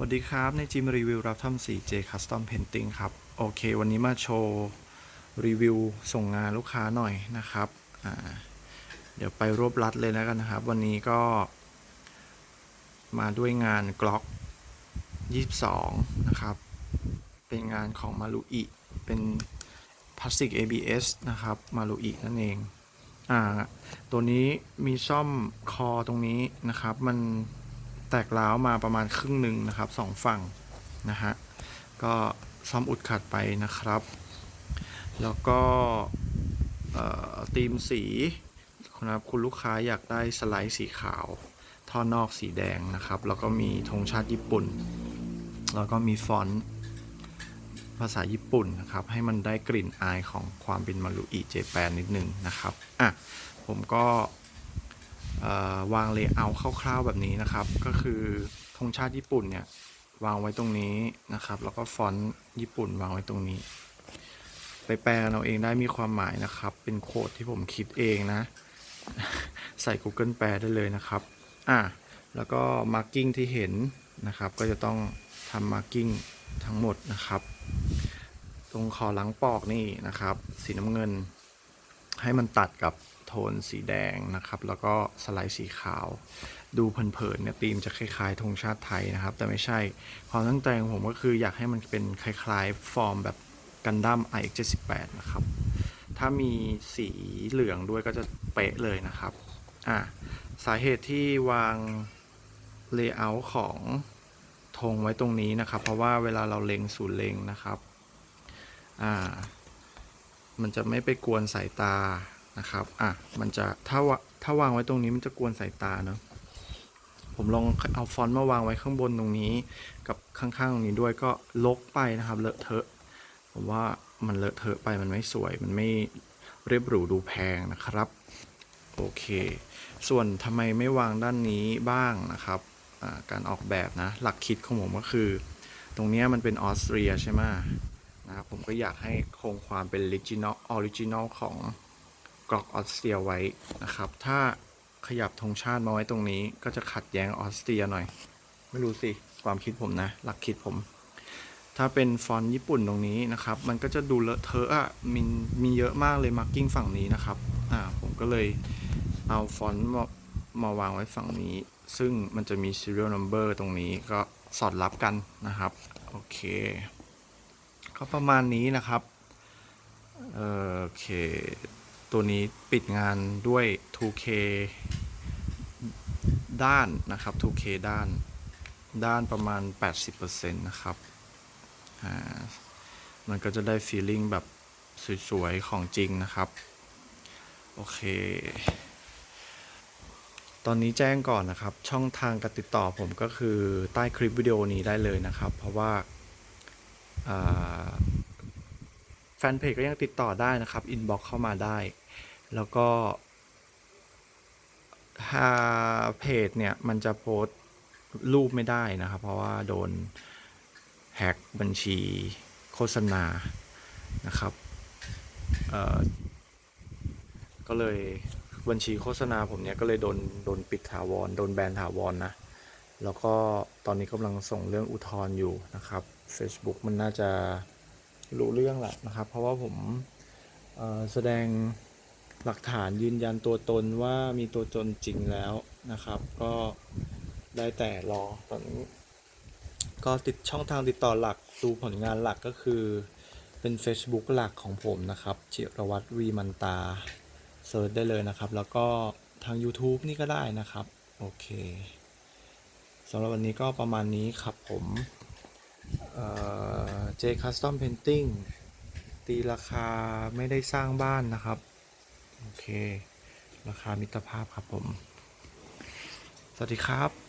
สวัสดีครับ ในจิมรีวิวรับทำสี J Custom Painting ครับ โอเค วันนี้มาโชว์ รีวิว ส่งงานลูกค้าหน่อยนะครับเดี๋ยวไปรวบรัดเลยแล้วกันนะครับ วันนี้ก็ มาด้วยงาน Glock 22 นะครับ เป็นงานของมารุอิเป็นพลาสติก ABS นะครับมารุอินั่นเองอ่าตัวนี้มีซ่อมคอตรงนี้นะครับ มัน แตกร้าวมาประมาณครึ่งหนึ่งนะครับสองฝั่งนะฮะก็ซ่อมอุดขัดไปนะครับ แล้วก็เอ่อธีมสีนะครับคุณลูกค้าอยากได้สไลด์สีขาว ท่อนอกสีแดงนะครับ แล้วก็มีธงชาติญี่ปุ่น แล้วก็มีฟอนต์ภาษาญี่ปุ่นนะครับ ให้มันได้กลิ่นอายของความเป็นมารุอิเจแปนนิดนึงนะครับ อะ ผมก็ วางเลเยอร์คร่าวๆแบบนี้นะครับ ก็คือธงชาติญี่ปุ่นเนี่ยวางไว้ตรงนี้นะครับ แล้วก็ฟอนต์ญี่ปุ่นวางไว้ตรงนี้ ไปแปลกันเอาเองได้มีความหมายนะครับ เป็นโค้ดที่ผมคิดเองนะ ใส่ Google แปลได้เลยนะครับอะแล้วก็ marking ที่เห็นนะครับ ก็จะต้องทำ marking ทั้งหมดนะครับ ตรงคอหลังปอกนี่นะครับ สีน้ำเงิน ให้มันตัดกับ โทนสีแดงนะครับ แล้วก็สไลด์สีขาว ดูเพลินๆเนี่ยธีมจะคล้ายๆธงชาติไทยนะครับ แต่ไม่ใช่ความตั้งใจของผมก็คืออยากให้มันเป็นคล้ายๆ ฟอร์มแบบกันดั้ม iX78 นะครับ ถ้ามีสีเหลืองด้วยก็จะเป๊ะเลยนะครับอะสาเหตุที่วาง layout ของธงไว้ตรงนี้นะครับ เพราะว่าเวลาเราเล็งศูนย์เล็งนะครับ อ่า มันจะไม่ไปกวนสายตา นะครับ อะ มันจะถ้าวะถ้าวางไว้ตรงนี้มันจะกวนสายตาเนาะ ผมลองเอาฟอนต์มาวางไว้ข้างบนตรงนี้ กับข้างๆตรงนี้ด้วยก็ลกไปนะครับ เลอะเทอะ ผมว่ามันเลอะเทอะไปมันไม่สวย มันไม่เรียบหรูดูแพงนะครับ โอเค ส่วนทำไมไม่วางด้านนี้บ้างนะครับการออกแบบนะ หลักคิดของผมก็คือ ตรงนี้มันเป็นออสเตรียใช่ไหมนะครับผมก็อยากให้คงความเป็นออริจินอลออริจินอลของ กรอกออสเตรียไว้นะครับ ถ้าขยับธงชาติมาไว้ตรงนี้ ก็จะขัดแย้งออสเตรียหน่อย ไม่รู้สิความคิดผมนะ หลักคิดผม ถ้าเป็นฟอนต์ญี่ปุ่นตรงนี้นะครับ มันก็จะดูเลอะเทอะอะมีมีเยอะมากเลยมาร์กิ้งฝั่งนี้นะครับอ่าผมก็เลยเอาฟอนต์มามาวางไว้ฝั่งนี้ ซึ่งมันจะมี serial number ตรงนี้ก็สอดรับกันนะครับ โอเค ก็ประมาณนี้นะครับเออโอเค ตัวนี้ปิดงานด้วย 2K ด้านนะครับ 2K ด้าน ด้านประมาณ 80%นะครับ อ่า มันก็จะได้ feeling แบบสวยๆ ของจริงนะครับ โอเค ตอนนี้แจ้งก่อนนะครับ ช่องทางการติดต่อผมก็คือใต้คลิปวิดีโอนี้ได้เลยนะครับ เพราะว่า อ่า แฟนเพจก็ยังติดต่อได้นะครับอินบ็อกเข้ามาได้ แล้วก็ถ้าเพจเนี่ยมันจะโพสต์รูปไม่ได้นะครับ เพราะว่าโดนแฮกบัญชีโฆษณานะครับเออก็เลยบัญชีโฆษณาผมเนี่ยก็เลยโดนโดนปิดถาวรโดนแบนถาวรนะ แล้วก็ตอนนี้กำลังส่งเรื่องอุทธรณ์อยู่นะครับ Facebook มันน่าจะ รู้เรื่องแหละนะครับ เพราะว่าผมแสดงหลักฐานยืนยันตัวตนว่ามีตัวตนจริงแล้วนะครับ ก็ได้แต่รอตอนนี้ก็ติดช่องทางติดต่อหลักดูผลงานหลักก็คือเป็น Facebook หลักของผมนะครับจิรวัตรวีมันตาเซิร์ชได้เลยนะครับ แล้วก็ทาง YouTube นี่ก็ได้นะครับ โอเคสำหรับวันนี้ก็ประมาณนี้ครับผม เจคัสตอมเพนติ้งตีราคาไม่ได้สร้างบ้านนะครับ โอเค ราคามิตรภาพครับผม สวัสดีครับ